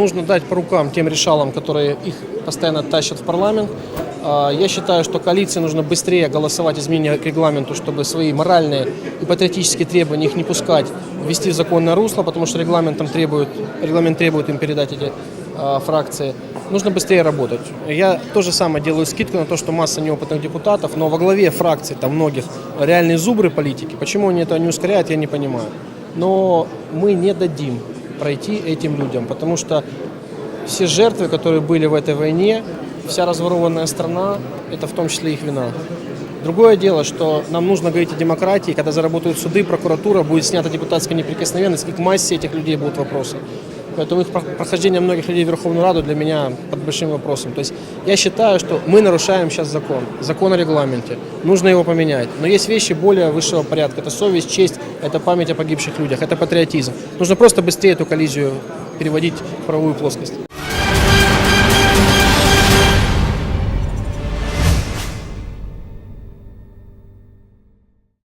Нужно дать по рукам тем решалам, которые их постоянно тащат в парламент. А, Я считаю, что коалиции нужно быстрее голосовать изменения к регламенту, чтобы свои моральные и патриотические требования их не пускать, ввести в законное русло, потому что регламентом требует, регламент требует им передать эти а, фракции. Нужно быстрее работать. Я тоже самое делаю скидку на то, что масса неопытных депутатов, но во главе фракций, там многих, реальные зубры политики. Почему они это не ускоряют, я не понимаю. Но мы не дадим пройти этим людям, потому что все жертвы, которые были в этой войне, вся разворованная страна, это в том числе их вина. Другое дело, что нам нужно говорить о демократии, когда заработают суды, прокуратура, будет снята депутатская неприкосновенность, и к массе этих людей будут вопросы. Поэтому их про- прохождение многих людей в Верховную Раду для меня под большим вопросом. То есть я считаю, что мы нарушаем сейчас закон, закон о регламенте. Нужно его поменять. Но есть вещи более высшего порядка. Это совесть, честь, это память о погибших людях, это патриотизм. Нужно просто быстрее эту коллизию переводить в правовую плоскость.